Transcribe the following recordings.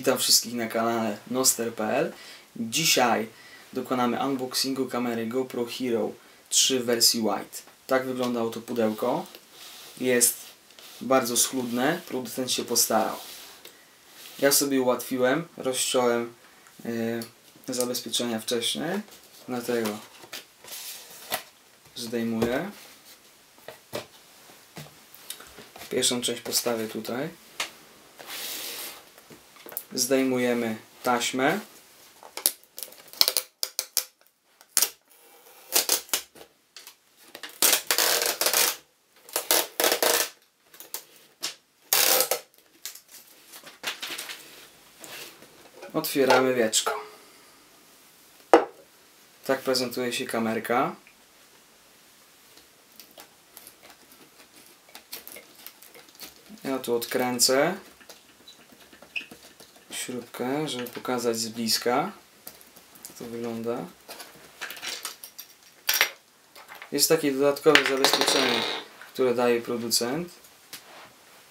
Witam wszystkich na kanale Noster.pl Dzisiaj dokonamy unboxingu kamery GoPro Hero 3 w wersji White. Tak wyglądało to pudełko. Jest bardzo schludne, producent się postarał. Ja sobie ułatwiłem, rozciąłem yy, zabezpieczenia wcześniej, dlatego zdejmuję. Pierwszą część postawię tutaj. Zdejmujemy taśmę. Otwieramy wieczko. Tak prezentuje się kamerka. Ja tu odkręcę śrubkę, żeby pokazać z bliska jak to wygląda. Jest takie dodatkowe zabezpieczenie, które daje producent.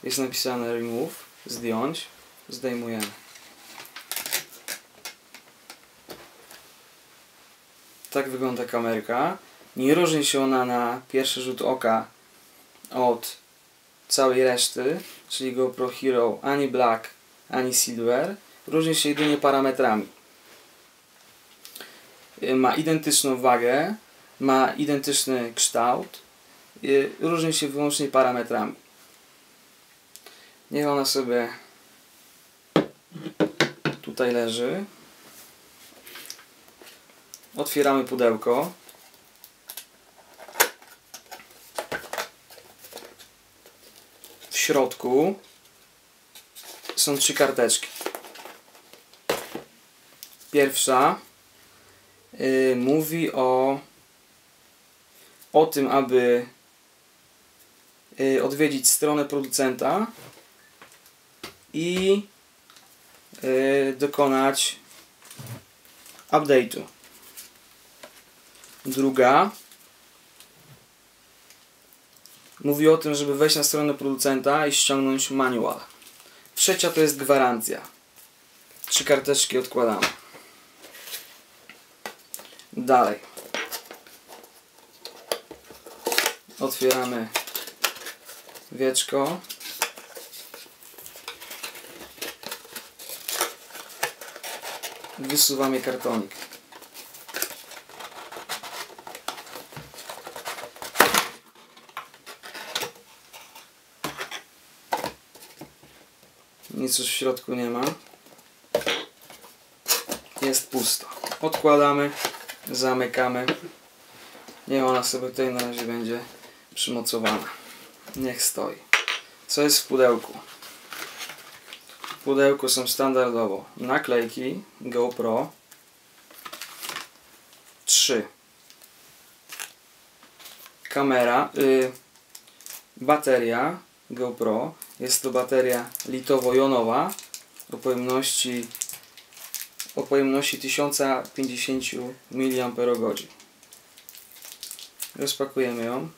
Jest napisane remove, zdjąć, zdejmujemy. Tak wygląda kamerka. Nie różni się ona na pierwszy rzut oka od całej reszty, czyli GoPro Hero ani Black, ani Silver. Różni się jedynie parametrami. Ma identyczną wagę, ma identyczny kształt, różni się wyłącznie parametrami. Niech ona sobie tutaj leży. Otwieramy pudełko. W środku są trzy karteczki. Pierwsza yy, mówi o o tym, aby yy, odwiedzić stronę producenta i yy, dokonać update'u. Druga mówi o tym, żeby wejść na stronę producenta i ściągnąć manual. Trzecia to jest gwarancja. Trzy karteczki odkładamy. Dalej. Otwieramy wieczko. Wysuwamy kartonik. Nic już w środku nie ma. Jest pusto. Odkładamy, zamykamy. Nie ona sobie tutaj na razie będzie przymocowana. Niech stoi. Co jest w pudełku? W pudełku są standardowo naklejki GoPro 3 kamera, y, bateria GoPro jest to bateria litowo-jonowa o pojemności o pojemności 1050 mAh. Rozpakujemy ją.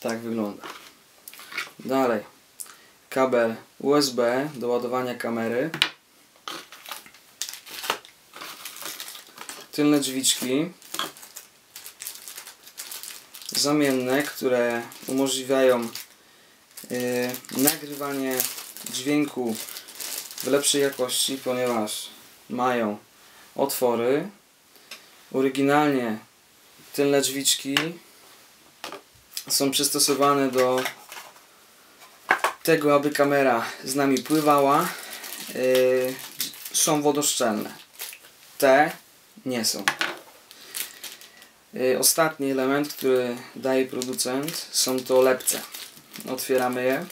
Tak wygląda. Dalej. Kabel USB do ładowania kamery. tylne drzwiczki zamienne, które umożliwiają yy, nagrywanie dźwięku w lepszej jakości, ponieważ mają otwory. Oryginalnie tylne drzwiczki są przystosowane do tego, aby kamera z nami pływała. Yy, są wodoszczelne. Te nie są. Y, ostatni element, który daje producent są to lepce. Otwieramy je.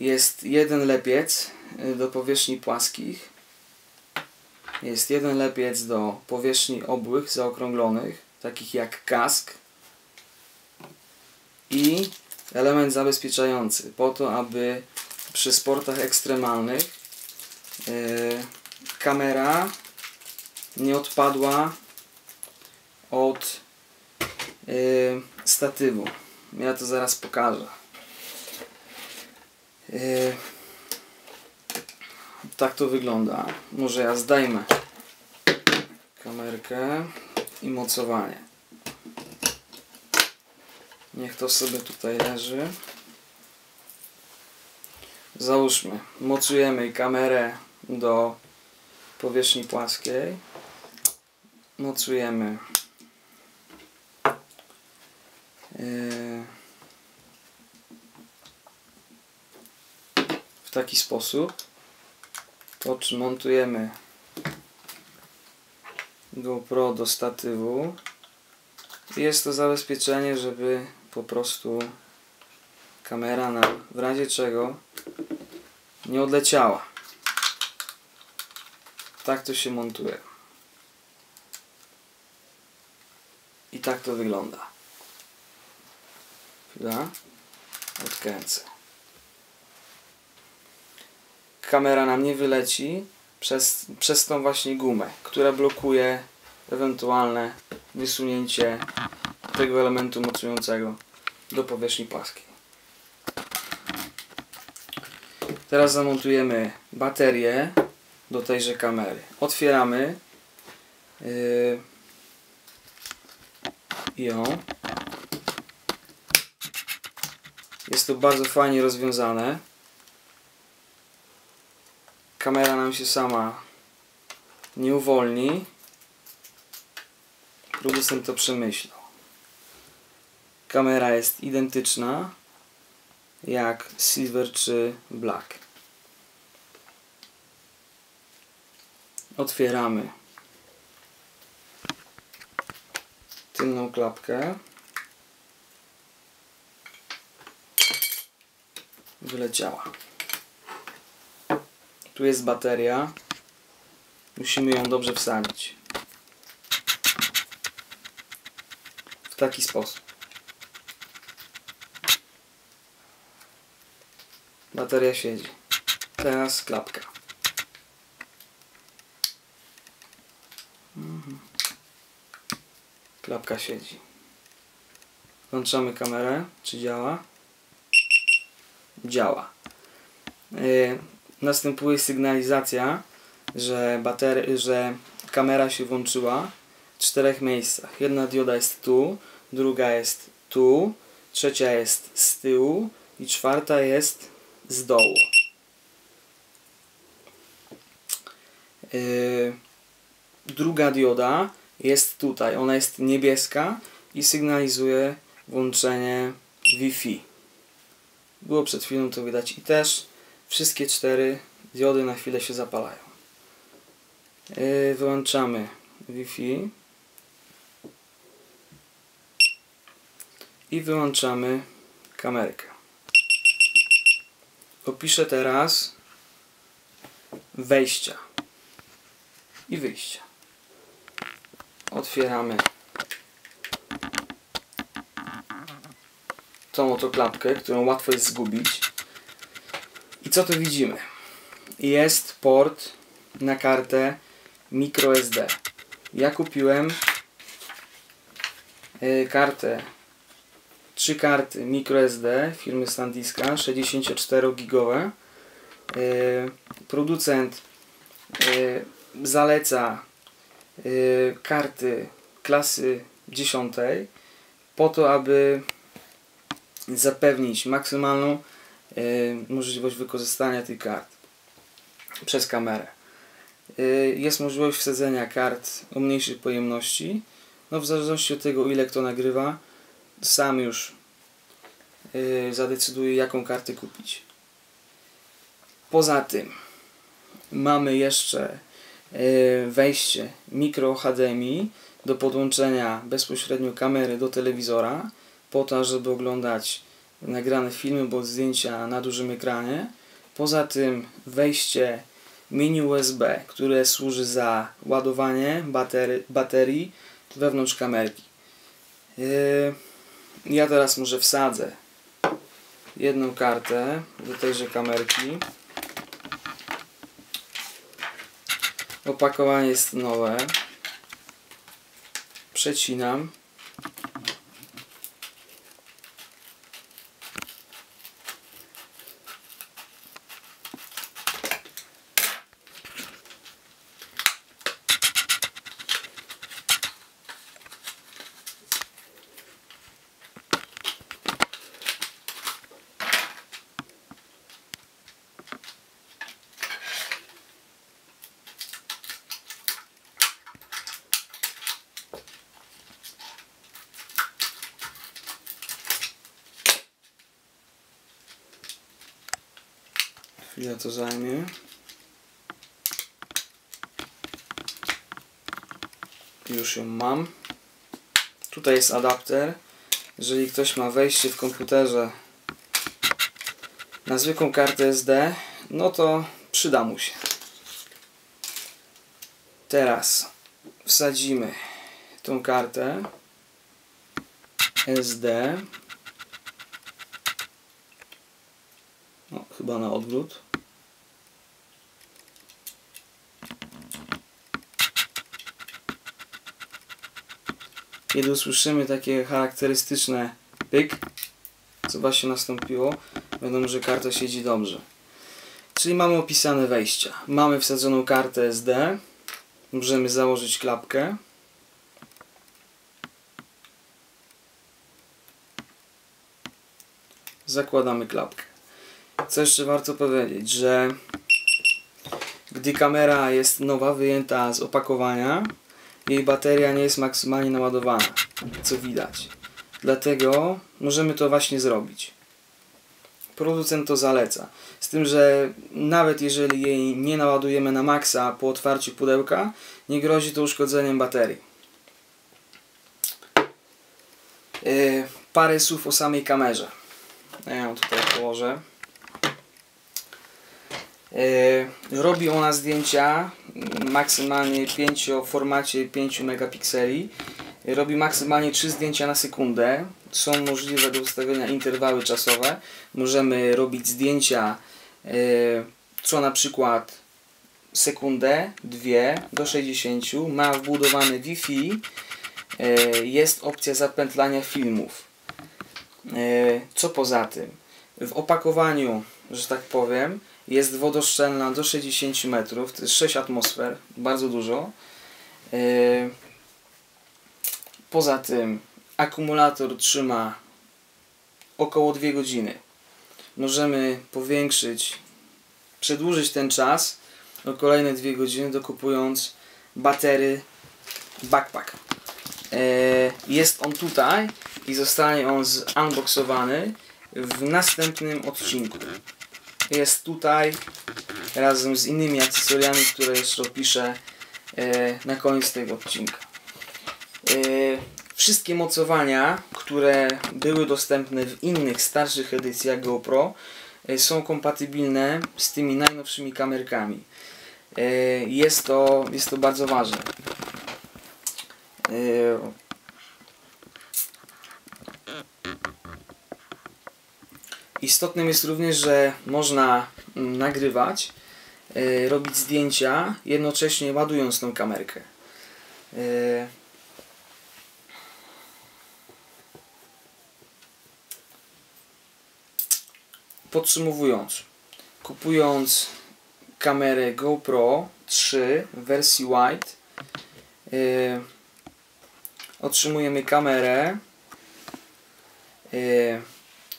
Jest jeden lepiec y, do powierzchni płaskich. Jest jeden lepiec do powierzchni obłych, zaokrąglonych, takich jak kask. I element zabezpieczający po to, aby przy sportach ekstremalnych yy, kamera nie odpadła od yy, statywu. Ja to zaraz pokażę. Yy, tak to wygląda. Może ja zdejmę kamerkę i mocowanie. Niech to sobie tutaj leży. Załóżmy, mocujemy kamerę do powierzchni płaskiej. Mocujemy yy, w taki sposób. Po czym montujemy GoPro do statywu. Jest to zabezpieczenie, żeby po prostu kamera nam w razie czego nie odleciała. Tak to się montuje. I tak to wygląda. Chwila. Odkręcę. Kamera nam nie wyleci przez, przez tą właśnie gumę, która blokuje ewentualne wysunięcie tego elementu mocującego do powierzchni płaskiej. Teraz zamontujemy baterię do tejże kamery. Otwieramy yy, ją. Jest to bardzo fajnie rozwiązane. Kamera nam się sama nie uwolni. Producent to przemyślał. Kamera jest identyczna jak Silver czy Black. Otwieramy tylną klapkę. Wyleciała. Tu jest bateria. Musimy ją dobrze wsadzić. W taki sposób. Bateria siedzi. Teraz klapka. Mhm. Klapka siedzi. Włączamy kamerę. Czy działa? Działa. Yy, następuje sygnalizacja, że, batery, że kamera się włączyła w czterech miejscach. Jedna dioda jest tu, druga jest tu, trzecia jest z tyłu i czwarta jest z dołu. Yy, druga dioda jest tutaj. Ona jest niebieska i sygnalizuje włączenie Wi-Fi. Było przed chwilą to widać i też wszystkie cztery diody na chwilę się zapalają. Yy, wyłączamy Wi-Fi i wyłączamy kamerkę. Opiszę teraz wejścia i wyjścia. Otwieramy tą oto klapkę, którą łatwo jest zgubić. I co tu widzimy? Jest port na kartę microSD. Ja kupiłem y, kartę trzy karty microSD firmy Sandiska 64 gigowe. Y, producent y, zaleca karty klasy 10 po to, aby zapewnić maksymalną możliwość wykorzystania tych kart przez kamerę. Jest możliwość wsadzenia kart o mniejszej pojemności. No w zależności od tego ile kto nagrywa, sam już zadecyduje jaką kartę kupić. Poza tym mamy jeszcze wejście mikro HDMI do podłączenia bezpośrednio kamery do telewizora po to, żeby oglądać nagrane filmy bądź zdjęcia na dużym ekranie. Poza tym wejście mini USB, które służy za ładowanie baterii, baterii wewnątrz kamerki. Yy, ja teraz może wsadzę jedną kartę do tejże kamerki. Opakowanie jest nowe. Przecinam. Chwilę to zajmie. Już ją mam. Tutaj jest adapter. Jeżeli ktoś ma wejście w komputerze na zwykłą kartę SD, no to przyda mu się. Teraz wsadzimy tą kartę SD No, chyba na odwrót. Kiedy usłyszymy takie charakterystyczne pyk, co właśnie nastąpiło, wiadomo, że karta siedzi dobrze. Czyli mamy opisane wejścia. Mamy wsadzoną kartę SD. Możemy założyć klapkę. Zakładamy klapkę. Co jeszcze warto powiedzieć, że gdy kamera jest nowa, wyjęta z opakowania, jej bateria nie jest maksymalnie naładowana, co widać. Dlatego możemy to właśnie zrobić. Producent to zaleca. Z tym, że nawet jeżeli jej nie naładujemy na maksa po otwarciu pudełka, nie grozi to uszkodzeniem baterii. Yy, parę słów o samej kamerze. Ja ją tutaj położę. Yy, robi ona zdjęcia maksymalnie 5 w formacie 5 megapikseli. Robi maksymalnie 3 zdjęcia na sekundę. Są możliwe do ustawienia interwały czasowe. Możemy robić zdjęcia yy, co na przykład sekundę, dwie do 60. Ma wbudowany Wi-Fi. Yy, jest opcja zapętlania filmów. Co poza tym? W opakowaniu, że tak powiem, jest wodoszczelna do 60 metrów, to jest 6 atmosfer, bardzo dużo. E, poza tym akumulator trzyma około 2 godziny. Możemy powiększyć, przedłużyć ten czas o kolejne 2 godziny dokupując batery backpack. E, jest on tutaj i zostanie on zunboxowany w następnym odcinku jest tutaj razem z innymi akcesoriami, które jeszcze opiszę e, na koniec tego odcinka. E, wszystkie mocowania, które były dostępne w innych starszych edycjach GoPro e, są kompatybilne z tymi najnowszymi kamerkami. Jest to, jest to bardzo ważne. Istotnym jest również, że można mm, nagrywać, yy, robić zdjęcia, jednocześnie ładując tą kamerkę. Yy. Podsumowując, kupując kamerę GoPro 3 w wersji White yy, otrzymujemy kamerę yy,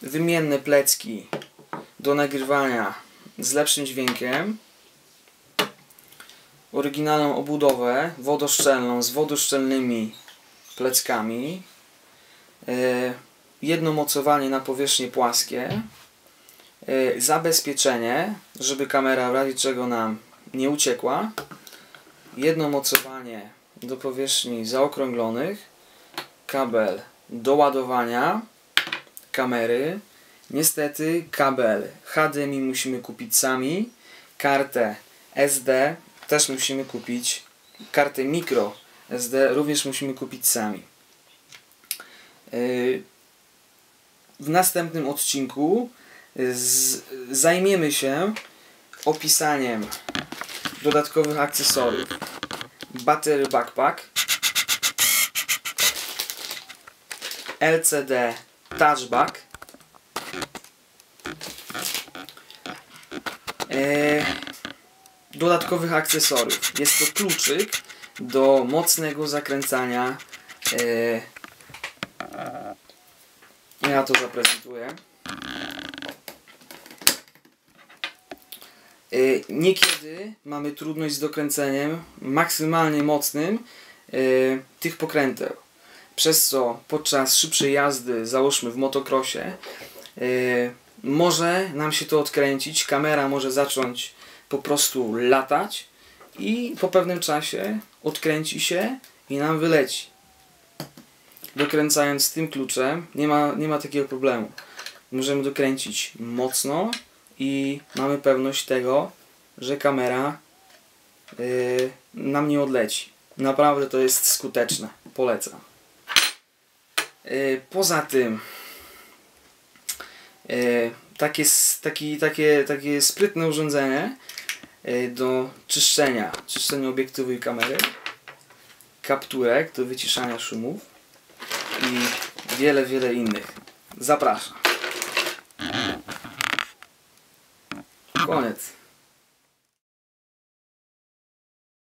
wymienne plecki do nagrywania z lepszym dźwiękiem oryginalną obudowę wodoszczelną z wodoszczelnymi pleckami e, jedno mocowanie na powierzchnie płaskie e, zabezpieczenie żeby kamera w razie czego nam nie uciekła jedno mocowanie do powierzchni zaokrąglonych kabel do ładowania kamery. Niestety kabel HDMI musimy kupić sami. Kartę SD też musimy kupić. Kartę micro SD również musimy kupić sami. Yy, w następnym odcinku zajmiemy się opisaniem dodatkowych akcesoriów. Battery Backpack, LCD Touchback, e, dodatkowych akcesoriów. Jest to kluczyk do mocnego zakręcania. E, ja to zaprezentuję. E, Niekiedy mamy trudność z dokręceniem maksymalnie mocnym tych pokręteł. Przez co podczas szybszej jazdy, załóżmy w motocrossie, e, może nam się to odkręcić, kamera może zacząć po prostu latać i po pewnym czasie odkręci się i nam wyleci. Dokręcając tym kluczem nie ma, nie ma takiego problemu. Możemy dokręcić mocno i mamy pewność tego, że kamera yy, nam nie odleci. Naprawdę to jest skuteczne. Polecam. Yy, poza tym yy, takie, taki, takie, takie sprytne urządzenie yy, do czyszczenia, czyszczenia obiektywu i kamery, kapturek do wyciszania szumów i wiele, wiele innych. Zapraszam. Koniec.